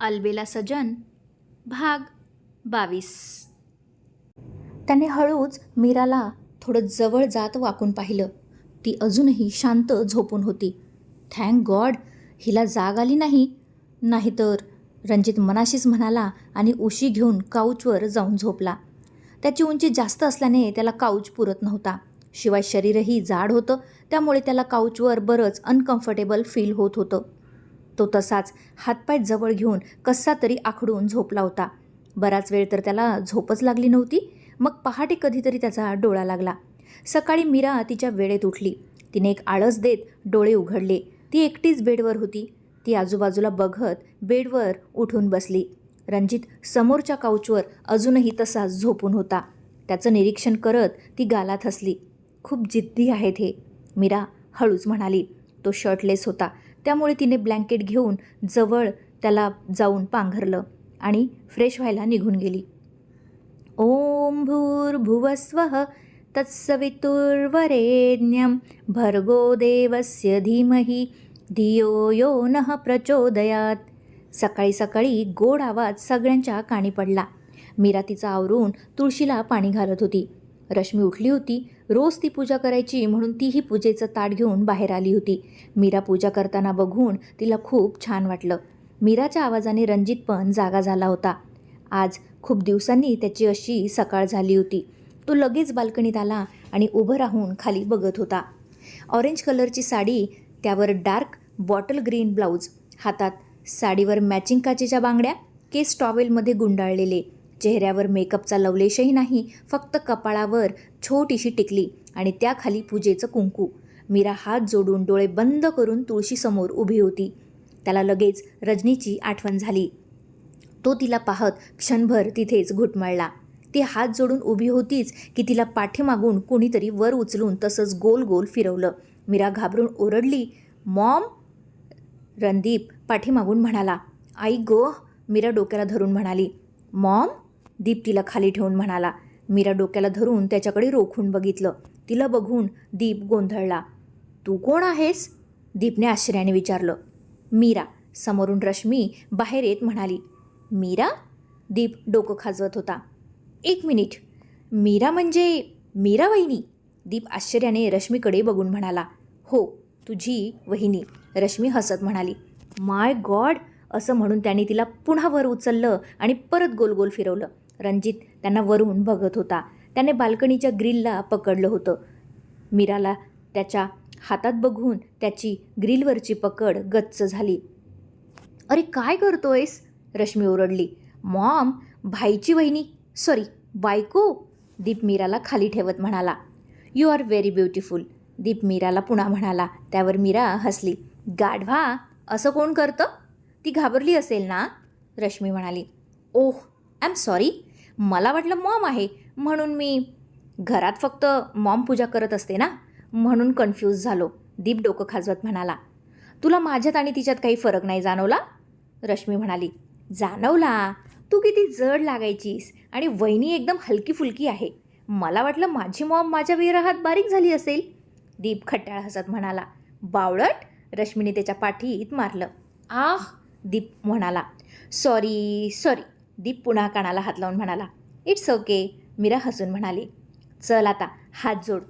अलबेला सजन भाग बावीस. त्याने हळूच मीराला थोडं जवळ जात वाकून पाहिलं. ती अजूनही शांत झोपून होती. थँक गॉड हिला जाग आली नाही. नाहीतर रणजित मनाशीच म्हणाला आणि उशी घेऊन काउचवर जाऊन झोपला. त्याची उंची जास्त असल्याने त्याला काउच पुरत नव्हता. शिवाय शरीरही जाड होतं त्यामुळे त्याला काउचवर बरंच अनकम्फर्टेबल फील होत होतं. तो तसाच हातपाय जवळ घेऊन कसा तरी आखडून झोपला होता. बराच वेळ तर त्याला झोपच लागली नव्हती. मग पहाटे कधीतरी त्याचा डोळा लागला. सकाळी मीरा तिच्या वेळेत उठली. तिने एक आळस देत डोळे उघडले. ती एकटीच बेडवर होती. ती आजूबाजूला बघत बेडवर उठून बसली. रणजित समोरच्या काउचवर अजूनही तसाच झोपून होता. त्याचं निरीक्षण करत ती गालात हसली. खूप जिद्दी आहेत हे. मीरा हळूच म्हणाली. तो शर्टलेस होता. त्यामुळे तिने ब्लँकेट घेऊन जवळ त्याला जाऊन पांघरलं आणि फ्रेश व्हायला निघून गेली. ओम भूर्भुवस्व तत्सवितुर्वरेण्यं भर्गो देवस्य धीमहि धियो यो नः प्रचोदयात. सकाळी सकाळी गोड आवाज सगळ्यांच्या काणी पडला. मीरा तिचा आवरून तुळशीला पाणी घालत होती. रश्मी उठली होती. रोज ती पूजा करायची म्हणून तीही पूजेचं ताट घेऊन बाहेर आली होती. मीरा पूजा करताना बघून तिला खूप छान वाटलं. मीराच्या आवाजाने रणजित पण जागा झाला होता. आज खूप दिवसांनी त्याची अशी सकाळ झाली होती. तो लगेच बाल्कनीत आला आणि उभं राहून खाली बघत होता. ऑरेंज कलरची साडी त्यावर डार्क बॉटल ग्रीन ब्लाऊज हातात साडीवर मॅचिंग काचेच्या बांगड्या केस टॉवेलमध्ये गुंडाळलेले. चेहऱ्यावर मेकअपचा लवलेशही नाही फक्त कपाळावर छोटीशी टिकली आणि त्याखाली पूजेचं कुंकू. मीरा हात जोडून डोळे बंद करून तुळशीसमोर उभी होती. त्याला लगेच रजनीची आठवण झाली. तो तिला पाहत क्षणभर तिथेच घुटमळला. ती हात जोडून उभी होतीच की तिला पाठीमागून कुणीतरी वर उचलून तसंच गोल गोल फिरवलं. मीरा घाबरून ओरडली मॉम! रणदीप पाठीमागून म्हणाला आई गो! मीरा डोक्याला धरून म्हणाली मॉम! दीप तिला खाली ठेवून म्हणाला. मीरा डोक्याला धरून त्याच्याकडे रोखून बघितलं. तिला बघून दीप गोंधळला. तू कोण आहेस? दीपने आश्चर्याने विचारलं. मीरा. समोरून रश्मी बाहेर येत म्हणाली. मीरा? दीप डोकं खाजवत होता. एक मिनिट. मीरा म्हणजे मीरा वहिनी दीप आश्चर्याने रश्मीकडे बघून म्हणाला. हो तुझी वहिनी. रश्मी हसत म्हणाली. माय गॉड असं म्हणून त्याने तिला पुन्हा वर उचललं आणि परत गोल गोल फिरवलं. रणजित त्यांना वरून बघत होता. त्याने बाल्कनीच्या ग्रिलला पकडलं होतं. मीराला त्याच्या हातात बघून त्याची ग्रिलवरची पकड गच्च झाली. अरे काय करतोयस? रश्मी ओरडली. मॉम भाईची वहिनी सॉरी बायको दीप मीराला खाली ठेवत म्हणाला. You are very beautiful Deep मीराला पुन्हा म्हणाला. त्यावर मीरा हसली. गाढवा असं कोण करतं? ती घाबरली असेल ना? रश्मी म्हणाली. ओह आय एम सॉरी मला वाटलं मॉम आहे. म्हणून मी घरात फक्त मॉम पूजा करत असते ना? म्हणून कन्फ्यूज झालो. दीप डोकं खाजवत म्हणाला तुला माझ्यात आणि तिच्यात काही फरक नाही जाणवला? रश्मी म्हणाली जाणवला. तू किती जड लागायचीस आणि वहिनी एकदम हलकी फुलकी आहे. मला वाटलं माझी मॉम माझ्या विरहात बारीक झाली असेल. दीप खट्याळ हसत म्हणाला बावळट? रश्मीने त्याच्या पाठीत मारलं. आह दीप म्हणाला सॉरी सॉरी. दीप पुन्हा कानाला हात लावून म्हणाला इट्स ओके मीरा हसून म्हणाली. चल आता हात जोड.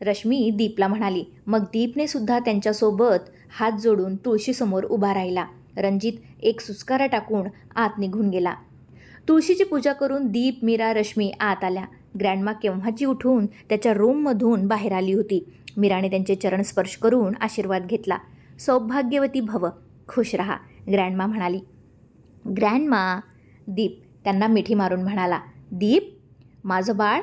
रश्मी दीपला म्हणाली. मग दीपने सुद्धा त्यांच्यासोबत हात जोडून तुळशीसमोर उभा राहिला. रणजित एक सुस्कारा टाकून आत निघून गेला. तुळशीची पूजा करून दीप मीरा रश्मी आत आल्या. ग्रँडमा केव्हाची उठून त्याच्या रूममधून बाहेर आली होती. मीराने त्यांचे चरण स्पर्श करून आशीर्वाद घेतला. सौभाग्यवती भव खुश रहा ग्रँडमा म्हणाली. ग्रँडमा दीप. त्यांना मिठी मारून म्हणाला दीप माझं बाळ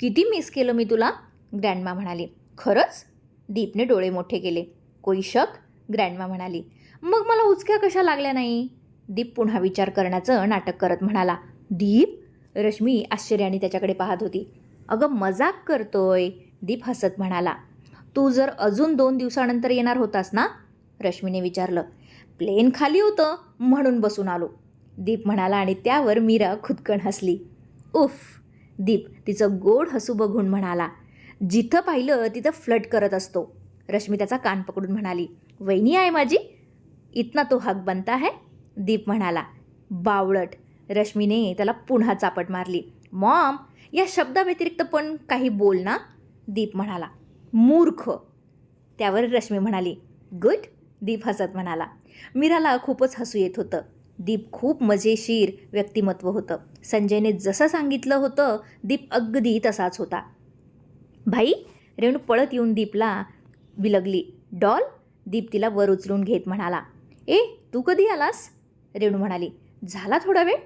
किती मिस केलं मी तुला? ग्रँडमा म्हणाली खरंच? दीपने डोळे मोठे केले. कोई शक? ग्रँडमा म्हणाली मग मला उचक्या कशा लागल्या नाही? दीप पुन्हा विचार करण्याचं नाटक करत म्हणाला दीप? रश्मी आश्चर्याने त्याच्याकडे पाहत होती. अगं मजाक करतोय दीप हसत म्हणाला. तू जर अजून दोन दिवसानंतर येणार होतास ना? रश्मीने विचारलं. प्लेन खाली होतं म्हणून बसून आलो. दीप म्हणाला आणि त्यावर मीरा खुदकण हसली. उफ दीप तिचं गोड हसू बघून म्हणाला जिथं पाहिलं तिथं फ्लट करत असतो रश्मी त्याचा कान पकडून म्हणाली. वहिनी आहे माझी इतना तो हक बनता है दीप म्हणाला. बावळट रश्मीने त्याला पुन्हा चापट मारली. मॉम या शब्दाव्यतिरिक्त पण काही बोल ना दीप म्हणाला. मूर्ख त्यावर रश्मी म्हणाली. गुड दीप हसत म्हणाला. मीराला खूपच हसू येत होतं. दीप खूप मजेशीर व्यक्तिमत्व होतं. संजयने जसं सांगितलं होतं दीप अगदी तसाच होता. भाई रेणू पळत येऊन दीपला बिलगली डॉल दीप तिला वर उचलून घेत म्हणाला ए तू कधी आलास? रेणू म्हणाली झाला थोडा वेळ.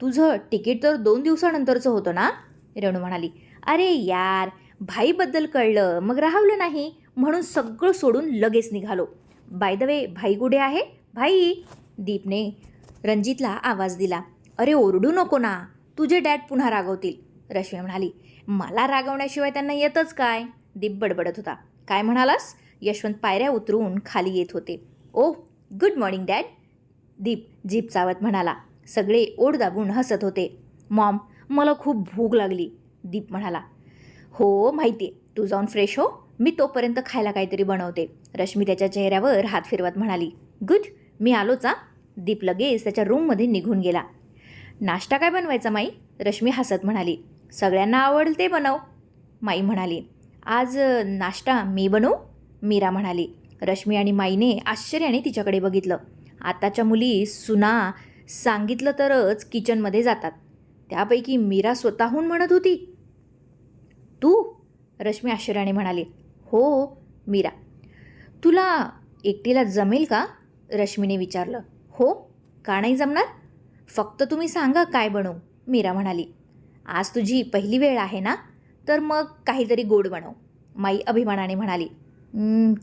तुझं तिकीट तर दोन दिवसानंतरचं होतं ना? रेणू म्हणाली अरे यार भाईबद्दल कळलं मग राहवलं नाही म्हणून सगळं सोडून लगेच निघालो. बाय द वे भाई कुठे आहे? भाई दीपने रणजितला आवाज दिला अरे ओरडू नको ना तुझे डॅड पुन्हा रागवतील. रश्मी म्हणाली मला रागवण्याशिवाय त्यांना येतच काय? दीप बडबडत होता काय म्हणालास? यशवंत पायऱ्या उतरून खाली येत होते oh good morning dad. Deep jeep चावत म्हणाला सगळे ओढ दाबून हसत होते मॉम मला खूप भूक लागली. दीप म्हणाला हो माहिती आहे तू जाऊन फ्रेश हो मी तोपर्यंत खायला काहीतरी बनवते. रश्मी त्याच्या चेहऱ्यावर हात फिरवत म्हणाली गुड मी आलोच आ दीप लगेच त्याच्या रूममध्ये निघून गेला. नाश्ता काय बनवायचा माई? रश्मी हसत म्हणाली. सगळ्यांना आवडेल ते बनव माई म्हणाली. आज नाश्ता मी बनवू? मीरा म्हणाली. रश्मी आणि माईने आश्चर्याने तिच्याकडे बघितलं. आताच्या मुली सुना सांगितलं तरच किचनमध्ये जातात. त्यापैकी मीरा स्वतःहून म्हणत होती. तू? रश्मी आश्चर्याने म्हणाली. हो मीरा. तुला एकटीला जमेल का? रश्मीने विचारलं. हो का नाही जमणार? फक्त तुम्ही सांगा काय बनवू मीरा म्हणाली. आज तुझी पहिली वेळ आहे ना? तर मग काहीतरी गोड बनव माई अभिमानाने म्हणाली.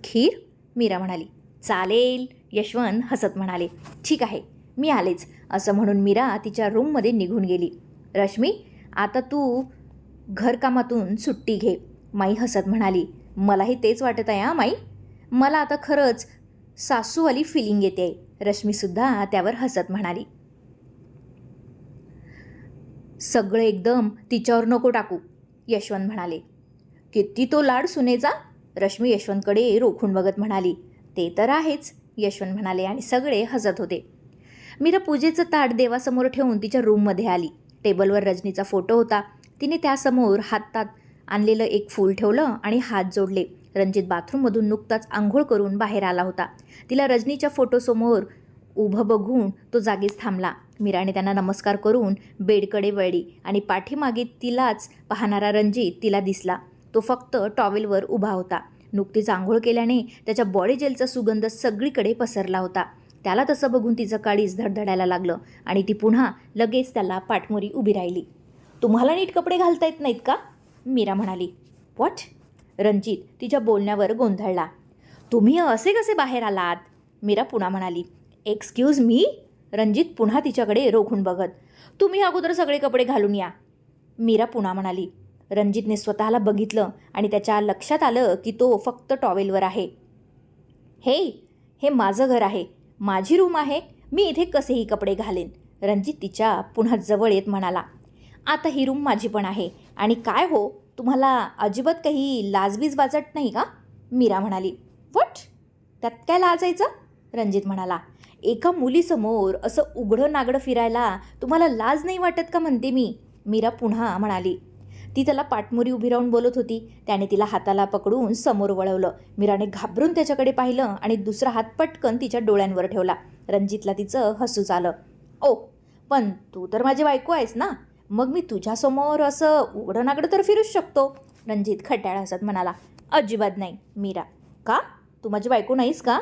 खीर? मीरा म्हणाली. चालेल यशवंत हसत म्हणाले. ठीक आहे मी आलेच असं म्हणून मीरा तिच्या रूममध्ये निघून गेली. रश्मी आता तू घरकामातून सुट्टी घे माई हसत म्हणाली. मलाही तेच वाटत आहे हां माई. मला आता खरंच सासूवाली फिलिंग येते. रश्मीसुद्धा त्यावर हसत म्हणाली. सगळं एकदम तिच्यावर नको टाकू यशवंत म्हणाले. किती तो लाड सुनेचा? रश्मी यशवंतकडे रोखून बघत म्हणाली. ते तर आहेच यशवंत म्हणाले आणि सगळे हसत होते. मीरा पूजेचं ताट देवासमोर ठेवून तिच्या रूममध्ये आली. टेबलवर रजनीचा फोटो होता. तिने त्यासमोर हातात आणलेलं एक फूल ठेवलं आणि हात जोडले. रणजित बाथरूममधून नुकताच आंघोळ करून बाहेर आला होता. तिला रजनीच्या फोटोसमोर उभं बघून तो जागीच थांबला. मीराने त्यांना नमस्कार करून बेडकडे वळली आणि पाठीमागे तिलाच पाहणारा रणजित तिला दिसला. तो फक्त टॉवेलवर उभा होता. नुकतीच आंघोळ केल्याने त्याच्या बॉडी जेलचा सुगंध सगळीकडे पसरला होता. त्याला तसं बघून तिचं काळीच धडधडायला लागलं आणि ती पुन्हा लगेच त्याला पाठमोरी उभी राहिली. तुम्हाला नीट कपडे घालता येत नाहीत का? मीरा म्हणाली. वॉट रणजित तिच्या बोलण्यावर गोंधळला. तुम्ही असे कसे बाहेर आलात? मीरा पुन्हा म्हणाली. एक्सक्यूज मी रणजित पुन्हा तिच्याकडे रोखून बघत. तुम्ही अगोदर सगळे कपडे घालून या. मीरा पुन्हा म्हणाली. रणजितने स्वतःला बघितलं आणि त्याच्या लक्षात आलं की तो फक्त टॉवेलवर आहे. हे हे माझं घर आहे. माझी रूम आहे. मी इथे कसेही कपडे घालेन. रणजित तिच्या पुन्हा जवळ येत म्हणाला. आता ही रूम माझी पण आहे. आणि काय हो? तुम्हाला अजिबात काही लाजबीज वाजत नाही का? मीरा म्हणाली. वट त्यात काय लाजायचं? रणजित म्हणाला. एका मुलीसमोर असं उघडं नागडं फिरायला तुम्हाला लाज नाही वाटत का म्हणते मी? मीरा पुन्हा म्हणाली. ती त्याला पाठमोरी उभी राहून बोलत होती. त्याने तिला हाताला पकडून समोर वळवलं. मीराने घाबरून त्याच्याकडे पाहिलं आणि दुसरा हात पटकन तिच्या डोळ्यांवर ठेवला. रणजितला तिचं हसूच आलं. ओ पण तू तर माझी बायको आहेस ना? मग मी तुझ्यासमोर असं उघडंनागडं तर फिरूच शकतो. रणजित खट्याळ हसत म्हणाला अजिबात नाही मीरा. का? तू माझी बायको नाहीस का?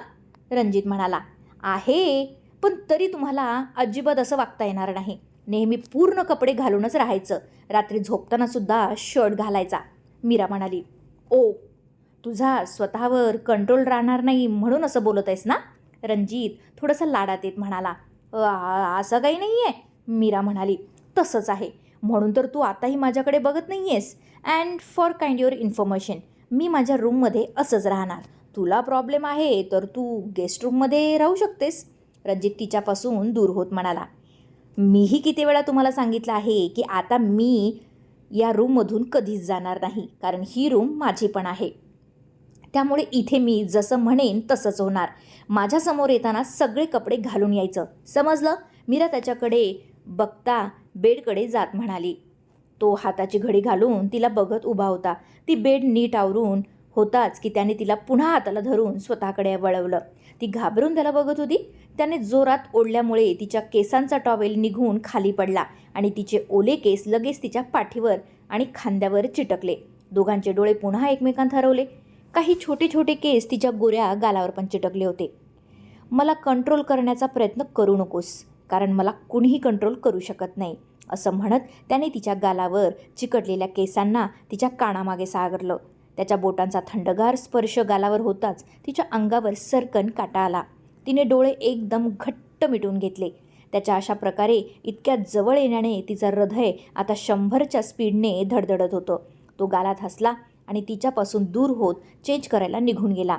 रणजित म्हणाला आहे पण तरी तुम्हाला अजिबात असं वागता येणार नाही. नेहमी पूर्ण कपडे घालूनच राहायचं. रात्री झोपतानासुद्धा शर्ट घालायचा. मीरा म्हणाली ओ तुझा स्वतःवर कंट्रोल राहणार नाही म्हणून असं बोलत आहेस ना? रणजित थोडंसं लाडात येत म्हणाला असं काही नाही आहे मीरा म्हणाली तसंच आहे. म्हणून तर तू आताही माझ्याकडे बघत नाही आहेस and for kind your information मी माझ्या रूममध्ये असंच राहणार. तुला प्रॉब्लेम आहे तर तू गेस्ट रूममध्ये राहू शकतेस. रणजित तिच्यापासून दूर होत म्हणाला. मीही किती वेळा तुम्हाला सांगितलं आहे की आता मी या रूममधून कधीच जाणार नाही कारण ही रूम माझी पण आहे. त्यामुळे इथे मी जसं म्हणेन तसंच होणार. माझ्यासमोर येताना सगळे कपडे घालून यायचं. समजलं? मीरा त्याच्याकडे बघता बेडकडे जात म्हणाली. तो हाताची घडी घालून तिला बघत उभा होता. ती बेड नीट आवरून होताच की त्याने तिला पुन्हा हाताला धरून स्वतःकडे वळवलं. ती घाबरून त्याला बघत होती. त्याने जोरात ओढल्यामुळे तिच्या केसांचा टॉवेल निघून खाली पडला आणि तिचे ओले केस लगेच तिच्या पाठीवर आणि खांद्यावर चिटकले. दोघांचे डोळे पुन्हा एकमेकांत हरवले. काही छोटे छोटे केस तिच्या गोऱ्या गालावर पण चिटकले होते. मला कंट्रोल करण्याचा प्रयत्न करू नकोस. कारण मला कुणीही कंट्रोल करू शकत नाही. असं म्हणत त्याने तिच्या गालावर चिकटलेल्या केसांना तिच्या कानामागे सागरलं. त्याच्या बोटांचा थंडगार स्पर्श गालावर होताच तिच्या अंगावर सरकन काटा आला. तिने डोळे एकदम घट्ट मिटून घेतले. त्याच्या अशा प्रकारे इतक्या जवळ येण्याने तिचं हृदय आता शंभरच्या स्पीडने धडधडत होतं. तो गालात हसला आणि तिच्यापासून दूर होत चेंज करायला निघून गेला.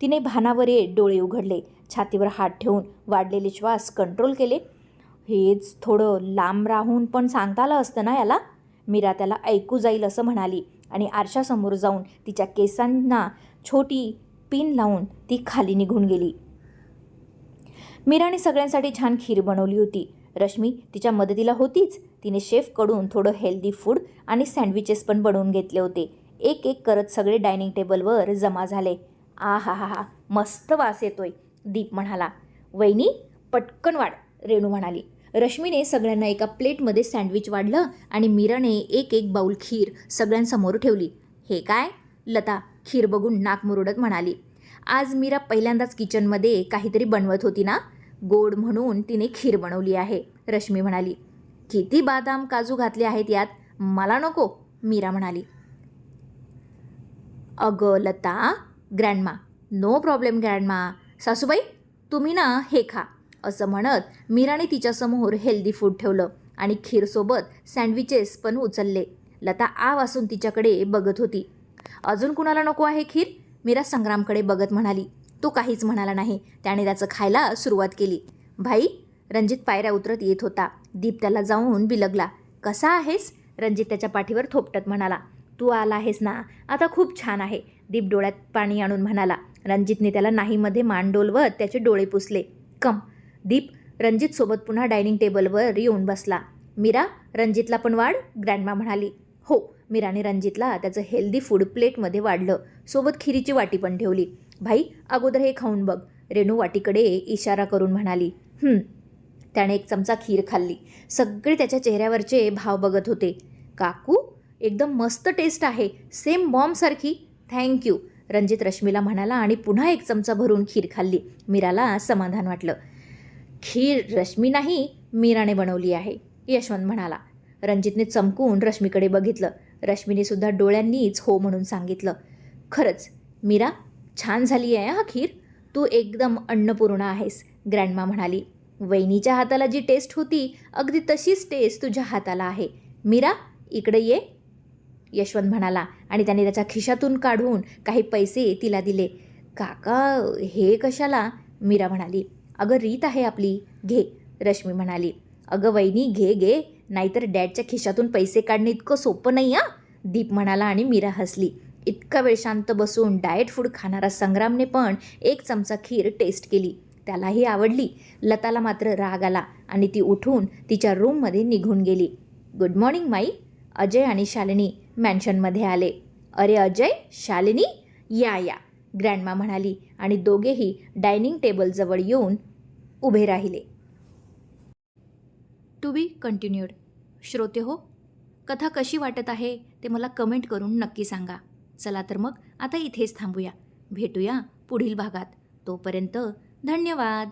तिने भानावर येत डोळे उघडले. छातीवर हात ठेवून वाढलेले श्वास कंट्रोल केले. हेच थोडं लांब राहून पण सांगता आलं असतं ना याला? मीरा त्याला ऐकू जाईल असं म्हणाली आणि आरशासमोर जाऊन तिच्या केसांना छोटी पिन लावून ती खाली निघून गेली. मीराने सगळ्यांसाठी छान खीर बनवली होती. रश्मी तिच्या मदतीला होतीच. तिने शेफकडून थोडं हेल्दी फूड आणि सँडविचेस पण बनवून घेतले होते. एक एक करत सगळे डायनिंग टेबलवर जमा झाले. आ हा हा हा मस्त वास येतोय. दीप म्हणाला. वहिनी पटकन वाढ रेणू म्हणाली. रश्मीने सगळ्यांना एका प्लेटमध्ये सँडविच वाढलं आणि मीराने एक एक बाऊल खीर सगळ्यांसमोर ठेवली. हे काय? लता खीर बघून नाक मुरडत म्हणाली. आज मीरा पहिल्यांदाच किचनमध्ये काहीतरी बनवत होती ना? गोड म्हणून तिने खीर बनवली आहे रश्मी म्हणाली. किती बादाम काजू घातले आहेत यात? मला नको मीरा म्हणाली. अगं Lata grandma no problem grandma सासूबाई तुम्ही ना हे खा. असं म्हणत मीराने तिच्यासमोर हेल्दी फूड ठेवलं आणि खीरसोबत सँडविचेस पण उचलले. लता आ असून तिच्याकडे बघत होती. अजून कुणाला नको आहे खीर? मीरा संग्रामकडे बघत म्हणाली. तो काहीच म्हणाला नाही. त्याने त्याचं खायला सुरुवात केली. भाई रणजित पायऱ्या उतरत येत होता. दीप त्याला जाऊन बिलगला. कसा आहेस? रणजित त्याच्या पाठीवर थोपटत म्हणाला. तू आला आहेस ना? आता खूप छान आहे. दीप डोळ्यात पाणी आणून म्हणाला. रणजितने त्याला नाहीमध्ये मान डोलवत त्याचे डोळे पुसले. कम. दीप रणजितसोबत पुन्हा डायनिंग टेबलवर येऊन बसला. मीरा रणजितला पण वाढ? ग्रँडमा म्हणाली. हो मीराने रणजितला त्याचं हेल्दी फूड प्लेटमध्ये वाढलं. सोबत खिरीची वाटी पण ठेवली. भाई अगोदर हे खाऊन बघ. रेणू वाटीकडे इशारा करून म्हणाली. त्याने एक चमचा खीर खाल्ली. सगळे त्याच्या चेहऱ्यावरचे भाव बघत होते. काकू एकदम मस्त टेस्ट आहे. सेम बॉम्बसारखी थँक्यू रणजित रश्मीला म्हणाला आणि पुन्हा एक चमचा भरून खीर खाल्ली. मीराला समाधान वाटलं. खीर रश्मी नाही मीराने बनवली आहे यशवंत म्हणाला. रणजितने चमकून रश्मीकडे बघितलं. रश्मीने सुद्धा डोळ्यांनीच हो म्हणून सांगितलं. खरंच मीरा छान झाली आहे हा खीर. तू एकदम अन्नपूर्ण आहेस ग्रँडमा म्हणाली. वहिनीच्या हाताला जी टेस्ट होती अगदी तशीच टेस्ट तुझ्या हाताला आहे. मीरा इकडे ये. यशवंत म्हणाला आणि त्याने त्याच्या खिशातून काढून काही पैसे तिला दिले. काका हे कशाला? मीरा म्हणाली. अगं रीत आहे आपली. घे रश्मी म्हणाली. अगं वहिनी घे घे. नाहीतर डॅडच्या खिशातून पैसे काढणे इतकं सोपं नाही आ दीप म्हणाला आणि मीरा हसली. इतका वेळ शांत बसून डाएट फूड खाणारा संग्रामने पण एक चमचा खीर टेस्ट केली. त्यालाही आवडली. लताला मात्र राग आला आणि ती उठून तिच्या रूममध्ये निघून गेली. गुड मॉर्निंग माई. अजय आणि शालिनी मॅन्शनमध्ये आले. अरे अजय शालिनी या या ग्रँडमा म्हणाली आणि दोघेही डायनिंग टेबलजवळ येऊन उभे राहिले. टू बी कंटिन्यूड श्रोते हो कथा कशी वाटत आहे ते मला कमेंट करून नक्की सांगा. चला तर मग आता इथेच थांबूया. भेटूया पुढील भागात. तोपर्यंत धन्यवाद.